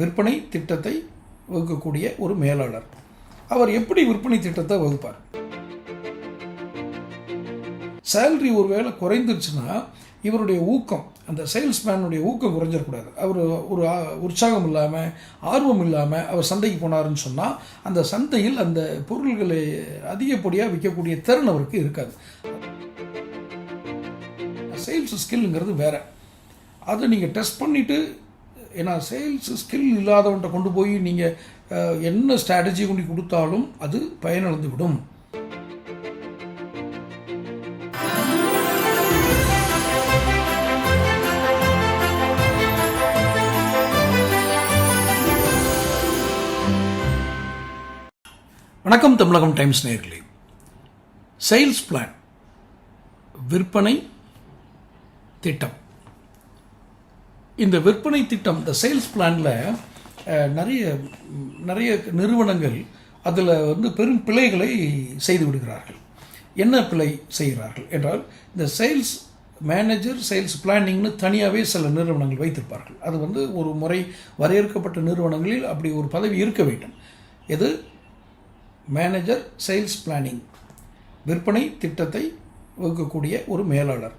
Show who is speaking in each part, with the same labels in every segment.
Speaker 1: விற்பனை திட்டத்தை வகுக்கக்கூடிய ஒரு மேலாளர். அவர் எப்படி விற்பனை திட்டத்தை வகுப்பார்? சேலரி ஒருவேளை குறைந்துருச்சுன்னா இவருடைய ஊக்கம் அந்த சேல்ஸ்மேனுடைய ஊக்கம் குறைஞ்சிடக்கூடாது. அவர் ஒரு உற்சாகம் இல்லாமல் ஆர்வம் இல்லாமல் அவர் சந்தைக்கு போனாருன்னு சொன்னால் அந்த சந்தையில் அந்த பொருள்களை அதிகப்படியாக விற்கக்கூடிய திறன் அவருக்கு இருக்காது. சேல்ஸ் ஸ்கில்லுங்கிறது வேற. அதை நீங்கள் டெஸ்ட் பண்ணிவிட்டு ஏன்னா சேல்ஸ் ஸ்கில் இல்லாதவன்ட்ட கொண்டு போய் நீங்கள் என்ன ஸ்ட்ராட்டஜி கொண்டு கொடுத்தாலும் அது பயனடைந்து விடும் வணக்கம் தமிழகம் டைம்ஸ் நேர்களே. சேல்ஸ் பிளான் விற்பனை திட்டம். இந்த விற்பனை திட்டம் இந்த சேல்ஸ் பிளானில் நிறைய நிறைய நிறுவனங்கள் அதில் வந்து பெரும் பிழைகளை செய்து விடுகிறார்கள். என்ன பிழை செய்கிறார்கள் என்றால் இந்த சேல்ஸ் மேனேஜர் சேல்ஸ் பிளானிங்னு தனியாகவே சில நிறுவனங்கள் வைத்திருப்பார்கள். அது வந்து ஒரு முறை வரையறுக்கப்பட்ட நிறுவனங்களில் அப்படி ஒரு பதவி இருக்க வேண்டும். எது? மேனேஜர் சேல்ஸ் பிளானிங் விற்பனை திட்டத்தை வகுக்கக்கூடிய ஒரு மேலாளர்.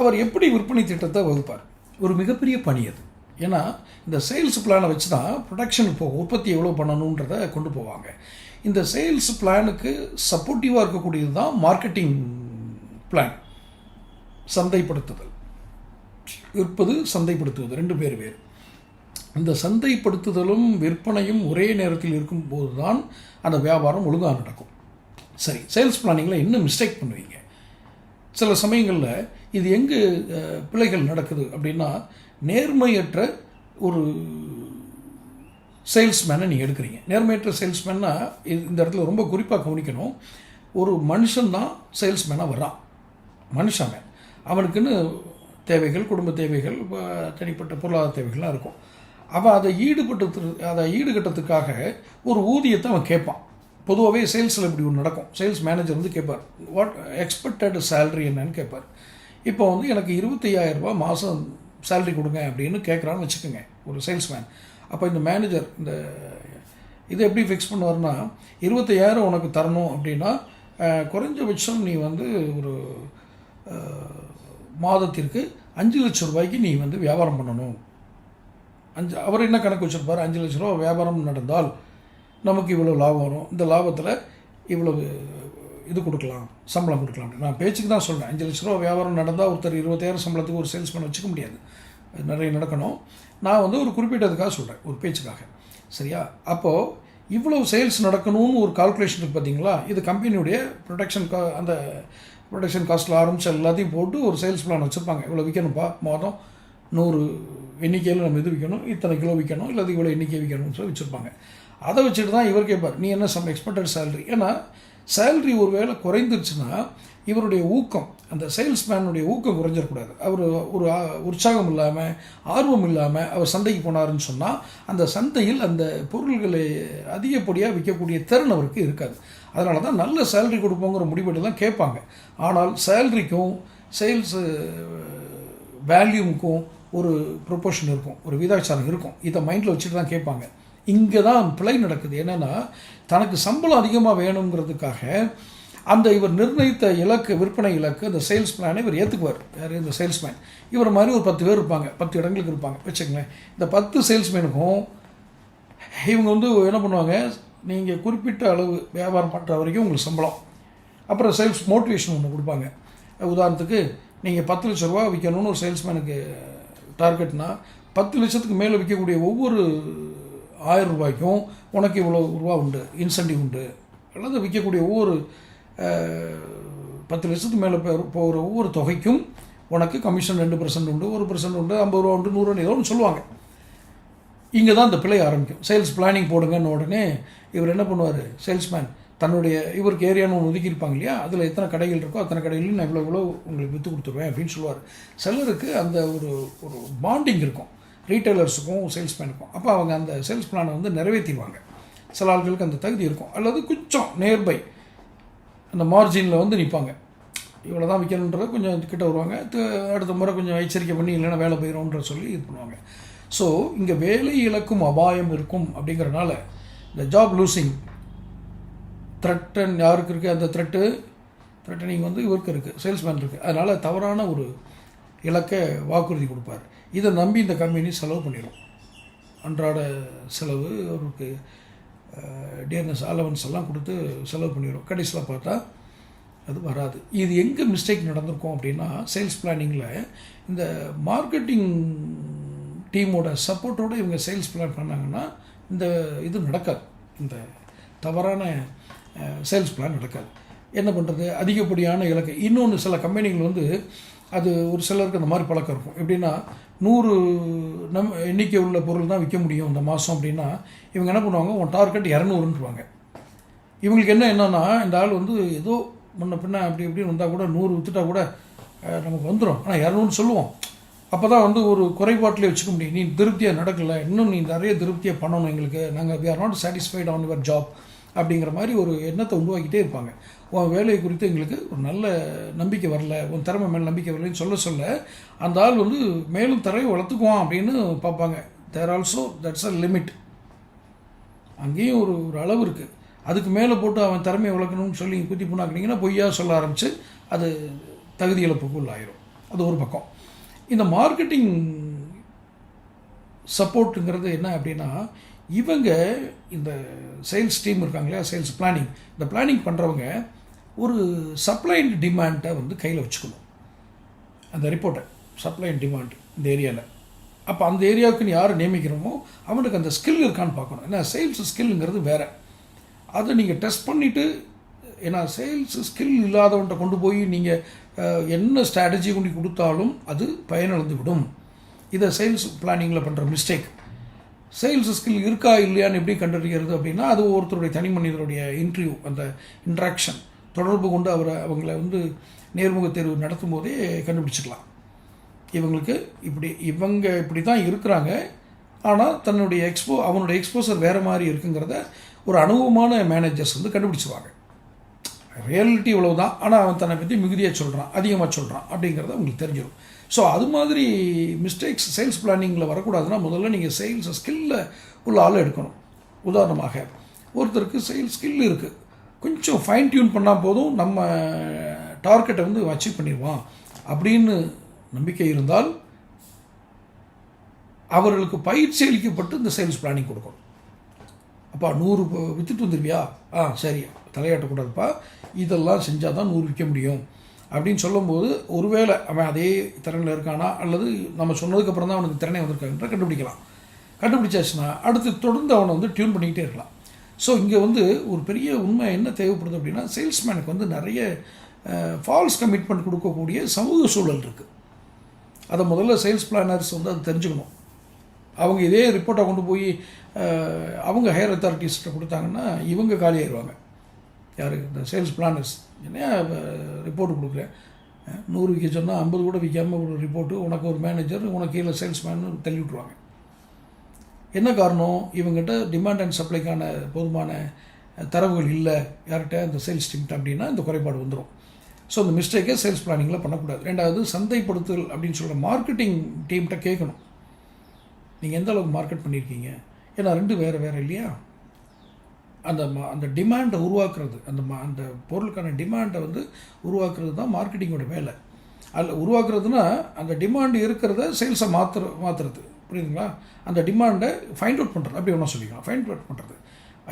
Speaker 1: அவர் எப்படி விற்பனை திட்டத்தை வகுப்பார்? ஒரு மிகப்பெரிய பணி அது. ஏன்னா இந்த சேல்ஸ் பிளானை வச்சு தான் ப்ரொடக்ஷனுக்கு போகும் உற்பத்தி எவ்வளோ பண்ணணுன்றதை கொண்டு போவாங்க. இந்த சேல்ஸ் பிளானுக்கு சப்போர்ட்டிவாக இருக்கக்கூடியது தான் மார்க்கெட்டிங் பிளான் சந்தைப்படுத்துதல். விற்பது சந்தைப்படுத்துவது. ரெண்டு பேர் வேறு. இந்த சந்தைப்படுத்துதலும் விற்பனையும் ஒரே நேரத்தில் இருக்கும்போது தான் அந்த வியாபாரம் ஒழுங்காக நடக்கும். சரி சேல்ஸ் பிளானிங்கில் என்ன மிஸ்டேக் பண்ணுவீங்க? சில சமயங்களில் இது எங்கு பிழைகள் நடக்குது அப்படின்னா நேர்மையற்ற ஒரு சேல்ஸ்மேனை நீங்கள் எடுக்கிறீங்க. நேர்மையற்ற சேல்ஸ்மேன்னா இந்த இடத்துல ரொம்ப குறிப்பாக கவனிக்கணும். ஒரு மனுஷன்தான் சேல்ஸ்மேனாக வர்றான். மனுஷன் அவனுக்குன்னு தேவைகள் குடும்ப தேவைகள் தனிப்பட்ட பொருளாதார தேவைகள்லாம் இருக்கும். அவன் அதை ஈடுபட்டு அதை ஈடுகட்டத்துக்காக ஒரு ஊதியத்தை அவன் கேட்பான். பொதுவாகவே சேல்ஸில் இப்படி ஒன்று நடக்கும். சேல்ஸ் மேனேஜர் வந்து கேட்பார் வாட் எக்ஸ்பெக்டட் சேலரி என்னன்னு கேட்பார் இப்போ வந்து எனக்கு இருபத்தையாயிரரூபா மாதம் சேலரி கொடுங்க அப்படின்னு கேட்குறான்னு வச்சுக்கோங்க ஒரு சேல்ஸ்மேன் அப்போ இந்த மேனேஜர் இந்த இதை எப்படி ஃபிக்ஸ் பண்ணுவார்னா இருபத்தையாயிரம் உனக்கு தரணும் அப்படின்னா குறைஞ்சபட்சம் நீ வந்து ஒரு மாதத்திற்கு அஞ்சு லட்சம் ரூபாய்க்கு நீ வந்து வியாபாரம் பண்ணணும். அஞ்சு அவர் என்ன கணக்கு வச்சுருப்பார்? அஞ்சு லட்ச ரூபா வியாபாரம் நடந்தால் நமக்கு இவ்வளோ லாபம் வரும். இந்த லாபத்தில் இவ்வளவு இது கொடுக்கலாம் சம்பளம் கொடுக்கலாம் நான் பேச்சுக்கு தான் சொல்கிறேன் அஞ்சு லட்ச ரூபா வியாபாரம் நடந்தால் ஒருத்தர் இருபத்தாயிரம் சம்பளத்துக்கு ஒரு சேல்ஸ் பண்ண வச்சுக்க முடியாது. நிறைய நடக்கணும். நான் வந்து ஒரு குறிப்பிட்டதுக்காக சொல்கிறேன் ஒரு பேச்சுக்காக. சரியா? அப்போது இவ்வளோ சேல்ஸ் நடக்கணும்னு ஒரு கால்குலேஷன் இருக்குது பார்த்தீங்களா இது கம்பெனியுடைய ப்ரொடக்ஷன் கா அந்த ப்ரொடக்ஷன் காஸ்ட்டில் ஆரம்பிச்சு எல்லாத்தையும் போட்டு ஒரு சேல்ஸ் பிளான் வச்சுருப்பாங்க. இவ்வளோ விற்கணும்ப்பா மாதம் நூறு எண்ணிக்கையில் நம்ம இது விற்கணும் இத்தனை கிலோ விற்கணும் இல்லை இவ்வளோ எண்ணிக்கை விற்கணும்னு சொல்லி வச்சுருப்பாங்க. அதை வச்சுட்டு தான் இவர் கேட்பார். நீ என்ன சம் எக்ஸ்பெக்டட் சேலரி ஏன்னா சேலரி ஒருவேளை குறைந்துருச்சுன்னா இவருடைய ஊக்கம் அந்த சேல்ஸ்மேனுடைய ஊக்கம் குறைஞ்சிடக்கூடாது. அவர் ஒரு உற்சாகம் இல்லாமல் ஆர்வம் இல்லாமல் அவர் சந்தைக்கு போனாருன்னு சொன்னால் அந்த சந்தையில் அந்த பொருள்களை அதிகப்படியாக விற்கக்கூடிய திறன் அவருக்கு இருக்காது. அதனால தான் நல்ல சேலரி கொடுப்போங்கிற முடிவெட்டு தான் கேட்பாங்க. ஆனால் சேலரிக்கும் சேல்ஸ் வேல்யூமுக்கும் ஒரு ப்ரொபோஷன் இருக்கும். ஒரு விதாச்சாரம் இருக்கும். இதை மைண்டில் வச்சுட்டு தான் கேட்பாங்க. இங்கே தான் பிழை நடக்குது. என்னென்னா தனக்கு சம்பளம் அதிகமாக வேணுங்கிறதுக்காக அந்த இவர் நிர்ணயித்த இலக்கு விற்பனை இலக்கு அந்த சேல்ஸ் பிளானை இவர் ஏற்றுக்குவார் யார்? இந்த சேல்ஸ்மேன் இவர் மாதிரி ஒரு பத்து பேர் இருப்பாங்க. பத்து இடங்களுக்கு இருப்பாங்க. வச்சுக்கங்களேன். இந்த பத்து சேல்ஸ்மேனுக்கும் இவங்க வந்து என்ன பண்ணுவாங்க? நீங்கள் குறிப்பிட்ட அளவு வியாபாரம் பண்ணுற வரைக்கும் உங்களுக்கு சம்பளம். அப்புறம் சேல்ஸ் மோட்டிவேஷன் ஒன்று கொடுப்பாங்க. உதாரணத்துக்கு நீங்கள் பத்து லட்ச ரூபா விற்கணும்னு ஒரு சேல்ஸ்மேனுக்கு டார்கெட்னால் பத்து லட்சத்துக்கு மேலே விற்கக்கூடிய ஒவ்வொரு ஆயிரம் ரூபாய்க்கும் உனக்கு இவ்வளோ ரூபா உண்டு இன்சென்டிவ் உண்டு. அல்லது விற்கக்கூடிய ஒவ்வொரு பத்து லட்சத்துக்கு மேலே போகிற ஒவ்வொரு தொகைக்கும் உனக்கு கமிஷன் ரெண்டு பர்சன்ட் உண்டு ஒரு பர்சன்ட் உண்டு ஐம்பது ரூபா உண்டு நூறு ஏதோ ஒன்று சொல்லுவாங்க. இங்கே தான் இந்த பிழை ஆரம்பிக்கும். சேல்ஸ் பிளானிங் போடுங்கன்னு உடனே இவர் என்ன பண்ணுவார்? சேல்ஸ்மேன் தன்னுடைய இவருக்கு ஏரியான்னு ஒன்று ஒதுக்கியிருப்பாங்க இல்லையா? அதில் எத்தனை கடைகள் இருக்கோ அத்தனை கடைகளையும் நான் இவ்வளோ இவ்வளோ உங்களுக்கு விற்று கொடுத்துருவேன் அப்படின்னு சொல்லுவார். சிலருக்கு அந்த ஒரு ஒரு பாண்டிங் இருக்கும். ரீட்டைலர்ஸுக்கும் சேல்ஸ்மேனுக்கும் அப்போ அவங்க அந்த சேல்ஸ் பிளானை வந்து நிறைவேற்றிடுவாங்க சில ஆட்களுக்கு அந்த தகுதி இருக்கும். அல்லது கொஞ்சம் நேர்பை அந்த மார்ஜினில் வந்து நிற்பாங்க இவ்வளோ தான் விற்கணுன்றத கொஞ்சம் கிட்ட வருவாங்க. அடுத்த முறை கொஞ்சம் எச்சரிக்கை பண்ணி இல்லைன்னா வேலை போயிடும்ன்ற சொல்லி இது பண்ணுவாங்க. ஸோ இங்கே வேலை இழக்கும் அபாயம் இருக்கும் அப்படிங்கிறனால இந்த ஜாப் லூசிங் த்ரெட்டன் யாருக்கு இருக்குது அந்த த்ரெட்டு த்ரெட்டனிங் வந்து இவருக்கு இருக்குது சேல்ஸ்மேன் இருக்குது அதனால் தவறான ஒரு இலக்கை வாக்குறுதி கொடுப்பார். இதை நம்பி இந்த கம்பெனி செலவு பண்ணிடும் அன்றாட செலவு அவருக்கு டியர்னஸ் அலவன்ஸ் எல்லாம் கொடுத்து செலவு பண்ணிடும் கடைசியில் பார்த்தா அது வராது. இது எங்கே மிஸ்டேக் நடந்திருக்கும் அப்படின்னா சேல்ஸ் பிளானிங்கில் இந்த மார்க்கெட்டிங் டீமோட சப்போர்ட்டோடு இவங்க சேல்ஸ் பிளான் பண்ணாங்கன்னா இந்த இது நடக்காது. இந்த தவறான சேல்ஸ் பிளான் நடக்காது. என்ன பண்ணுறது அதிகப்படியான இலக்கு. இன்னொன்று சில கம்பெனிகள் வந்து அது ஒரு சிலருக்கு அந்த மாதிரி பழக்கம் இருக்கும். எப்படின்னா நூறு நம் எண்ணிக்கை உள்ள பொருள் தான் விற்க முடியும் இந்த மாதம் அப்படின்னா இவங்க என்ன பண்ணுவாங்க உன் டார்கெட் இரநூறுன்றுவாங்க. இவங்களுக்கு என்ன என்னென்னா இந்த ஆள் வந்து ஏதோ முன்ன பின்ன அப்படி இப்படின்னு வந்தால் கூட நூறு விற்றுட்டா கூட நமக்கு வந்துடும் ஆனால் இரநூறுன்னு சொல்லுவோம். அப்போ தான் வந்து ஒரு குறைபாட்டிலே வச்சுக்க முடியும். நீ திருப்தியாக நடக்கலை இன்னும் நீ நிறைய திருப்தியாக பண்ணணும் எங்களுக்கு. நாங்கள் we are not satisfied on your job அப்படிங்கிற மாதிரி ஒரு எண்ணத்தை உருவாக்கிட்டே இருப்பாங்க. உன் வேலையை குறித்து எங்களுக்கு ஒரு நல்ல நம்பிக்கை வரல உன் திறமை மேலே நம்பிக்கை வரலன்னு சொல்ல சொல்ல அந்த ஆள் வந்து மேலும் தரவை வளர்த்துக்குவான் அப்படின்னு பார்ப்பாங்க. There also that's a limit அங்கேயும் ஒரு ஒரு அளவு இருக்குது அதுக்கு மேலே போட்டு அவன் திறமையை வளர்க்கணும்னு சொல்லி குத்தி புண்ணாக்குனீங்கன்னா பொய்யா சொல்ல ஆரம்பித்து அது தகுதி இழப்புக்கு உள்ளாயிரும் அது ஒரு பக்கம். இந்த மார்க்கெட்டிங் சப்போர்ட்டுங்கிறது என்ன அப்படின்னா இவங்க இந்த சேல்ஸ் டீம் இருக்காங்க இல்லையா? சேல்ஸ் பிளானிங் இந்த பிளானிங் பண்ணுறவங்க ஒரு சப்ளை அண்ட் டிமாண்டை வந்து கையில் வச்சுக்கணும். அந்த ரிப்போர்ட்டை சப்ளை அண்ட் டிமாண்ட் இந்த ஏரியாவில் அப்போ அந்த ஏரியாவுக்கு நீ யாரை நியமிக்கிறோமோ அவனுக்கு அந்த ஸ்கில் இருக்கான்னு பார்க்கணும். ஏன்னா சேல்ஸ் ஸ்கில்ங்கிறது வேறு. அதை நீங்கள் டெஸ்ட் பண்ணிவிட்டு ஏன்னா சேல்ஸ் ஸ்கில் இல்லாதவன்ட்ட கொண்டு போய் நீங்கள் என்ன ஸ்ட்ராட்டஜி கொண்டு கொடுத்தாலும் அது பயனடைந்து விடும். இதை சேல்ஸ் பிளானிங்கில் பண்ணுற மிஸ்டேக் சேல்ஸ் ஸ்கில் இருக்கா இல்லையான்னு எப்படி கண்டறிகிறது அப்படின்னா அது ஒருத்தருடைய தனி மனிதருடைய இன்டர்வியூ அந்த இன்ட்ராக்ஷன் தொடர்பு கொண்டு அவரை அவங்கள வந்து நேர்முக தேர்வு நடத்தும் போதே கண்டுபிடிச்சிக்கலாம். இவங்களுக்கு இப்படி இவங்க இப்படி தான் இருக்கிறாங்க. ஆனால் தன்னுடைய எக்ஸ்போ அவனுடைய எக்ஸ்போசர் வேறு மாதிரி இருக்குங்கிறத ஒரு அனுபவமான மேனேஜர்ஸ் வந்து கண்டுபிடிச்சிருவாங்க ரியாலிட்டி இவ்வளோ தான் ஆனால் அவன் தன்னை பற்றி மிகுதியாக சொல்கிறான் அதிகமாக சொல்கிறான் அப்படிங்கிறத உங்களுக்கு தெரிஞ்சிடும் ஸோ அது மாதிரி மிஸ்டேக்ஸ் சேல்ஸ் பிளானிங்கில் வரக்கூடாதுன்னா முதல்ல நீங்கள் சேல்ஸ் ஸ்கில்ல உள்ள ஆளை எடுக்கணும். உதாரணமாக ஒருத்தருக்கு சேல்ஸ் ஸ்கில் இருக்குது கொஞ்சம் ஃபைன் டியூன் பண்ணால் போதும் நம்ம டார்கெட்டை வந்து அச்சீவ் பண்ணிடுவான். அப்படின்னு நம்பிக்கை இருந்தால் அவர்களுக்கு பயிற்சி அளிக்கப்பட்டு இந்த சேல்ஸ் பிளானிங் கொடுக்கணும். அப்பா நூறு விற்றுட்டு வந்துருவியா? ஆ சரி. தலையாட்டக்கூடாதுப்பா இதெல்லாம் செஞ்சால் தான் நூறு விற்க முடியும். அப்படின்னு சொல்லும்போது ஒருவேளை அவன் அதே திறனில் இருக்கானா? அல்லது நம்ம சொன்னதுக்கப்புறம் தான் அவனுக்கு திறனே வந்திருக்காங்கன்ற கண்டுபிடிக்கலாம். கண்டுபிடிச்சாச்சுன்னா அடுத்து தொடர்ந்து அவனை வந்து டியூன் பண்ணிக்கிட்டே இருக்கலாம். ஸோ இங்கே வந்து ஒரு பெரிய உண்மை என்ன தேவைப்படுது அப்படின்னா சேல்ஸ்மேனுக்கு வந்து நிறைய ஃபால்ஸ் கமிட்மெண்ட் கொடுக்கக்கூடிய சமூக சூழல் இருக்குது அதை முதல்ல சேல்ஸ் பிளானர்ஸ் வந்து அதை தெரிஞ்சுக்கணும். அவங்க இதே ரிப்போர்ட்டை கொண்டு போய் அவங்க ஹையர் அத்தாரிட்டிஸ்கிட்ட கொடுத்தாங்கன்னா இவங்க காலியாயிடுவாங்க யார்? இந்த சேல்ஸ் பிளானர்ஸ் என்ன ரிப்போர்ட் கொடுக்குறேன். நூறு விற்க சொன்னால் ஐம்பது கூட விற்காமல் ஒரு ரிப்போர்ட்டு உனக்கு ஒரு மேனேஜர் உனக்கு கீழே சேல்ஸ்மேன் தள்ளி விட்ருவாங்க என்ன காரணம்? இவங்ககிட்ட டிமாண்ட் அண்ட் சப்ளைக்கான போதுமான தரவுகள் இல்லை. யார்கிட்ட அந்த சேல்ஸ் டீம்கிட்ட அப்படின்னா இந்த குறைபாடு வந்துடும் ஸோ அந்த மிஸ்டேக்கே சேல்ஸ் பிளானிங்கில் பண்ணக்கூடாது. ரெண்டாவது சந்தைப்படுத்தல் அப்படின்னு சொல்கிற மார்க்கெட்டிங் டீம்கிட்ட கேட்கணும். நீங்கள் எந்த அளவுக்கு மார்க்கெட் பண்ணியிருக்கீங்க ஏன்னா ரெண்டு வேறு வேறு இல்லையா? அந்த அந்த டிமாண்டை உருவாக்குறது அந்த அந்த பொருளுக்கான டிமாண்டை வந்து உருவாக்குறது தான் மார்க்கெட்டிங்கோட வேலை. அதில் உருவாக்குறதுனா அந்த டிமாண்ட் இருக்கிறத சேல்ஸை மாற்றுற மாற்றுறது புரியுதுங்களா? அந்த டிமாண்டை ஃபைண்ட் அவுட் பண்ணுறது அப்படி ஒன்றா சொல்லிக்கலாம். ஃபைண்ட் அவுட் பண்ணுறது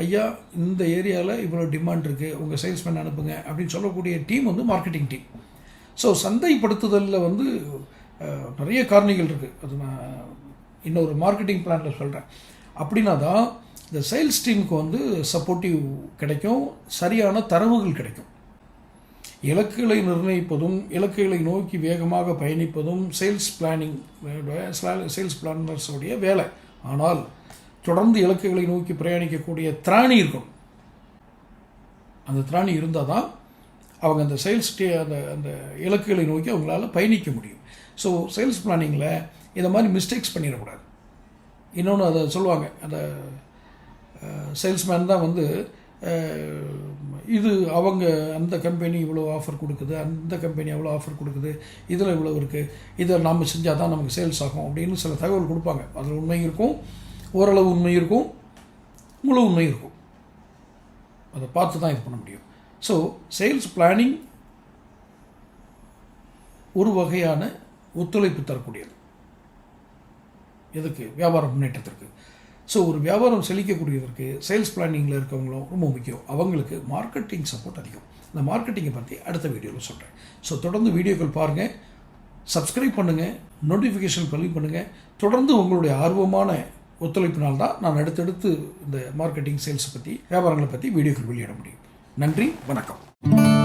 Speaker 1: ஐயா இந்த ஏரியாவில் இவ்வளோ டிமாண்ட் இருக்குது உங்கள் சேல்ஸ்மேன் அனுப்புங்க அப்படின்னு சொல்லக்கூடிய டீம் வந்து மார்க்கெட்டிங் டீம் ஸோ சந்தைப்படுத்துதலில் வந்து நிறைய காரணிகள் இருக்குது அது நான் இன்னொரு மார்க்கெட்டிங் பிளானில் சொல்கிறேன் அப்படின்னா தான் இந்த சேல்ஸ் டீமுக்கு வந்து சப்போர்ட்டிவ் கிடைக்கும். சரியான தரவுகள் கிடைக்கும். இலக்குகளை நிர்ணயிப்பதும் இலக்குகளை நோக்கி வேகமாக பயணிப்பதும் சேல்ஸ் பிளானிங் சேல்ஸ் பிளானர்ஸோடைய வேலை. ஆனால் தொடர்ந்து இலக்குகளை நோக்கி பிரயாணிக்கக்கூடிய திராணி இருக்கும். அந்த திராணி இருந்தால் தான் அவங்க அந்த சேல்ஸ் டே அந்த அந்த இலக்குகளை நோக்கி அவங்களால பயணிக்க முடியும். ஸோ சேல்ஸ் பிளானிங்கில் இந்த மாதிரி மிஸ்டேக்ஸ் பண்ணிடக்கூடாது. இன்னொன்று அதை சொல்லுவாங்க. அந்த சேல்ஸ்மேன் தான் வந்து இது அவங்க அந்த கம்பெனி இவ்வளோ ஆஃபர் கொடுக்குது அந்த கம்பெனி அவ்வளோ ஆஃபர் கொடுக்குது இதில் இவ்வளோ இருக்குது இதை நம்ம செஞ்சால் தான் நமக்கு சேல்ஸ் ஆகும் அப்படின்னு சில தகவல் கொடுப்பாங்க. அதில் உண்மை இருக்கும் ஓரளவு உண்மை இருக்கும் முழு உண்மை இருக்கும். அதை பார்த்து தான் இது பண்ண முடியும். ஸோ சேல்ஸ் பிளானிங் ஒரு வகையான ஒத்துழைப்பு தரக்கூடியது. எதுக்கு? வியாபார முன்னேற்றத்திற்கு. ஸோ ஒரு வியாபாரம் செழிக்கக்கூடியதற்கு சேல்ஸ் பிளானிங்கில் இருக்கவங்களும் ரொம்ப முக்கியம். அவங்களுக்கு மார்க்கெட்டிங் சப்போர்ட் அதிகம். இந்த மார்க்கெட்டிங்கை பற்றி அடுத்த வீடியோவில் சொல்கிறேன் ஸோ தொடர்ந்து வீடியோக்கள் பாருங்கள் சப்ஸ்கிரைப் பண்ணுங்கள் நோட்டிஃபிகேஷன் பதிவு பண்ணுங்கள் தொடர்ந்து உங்களுடைய ஆர்வமான ஒத்துழைப்பினால் தான் நான் அடுத்தடுத்து இந்த மார்க்கெட்டிங் சேல்ஸ் பற்றி வியாபாரங்களை பற்றி வீடியோக்கள் வெளியிட முடியும். நன்றி. வணக்கம்.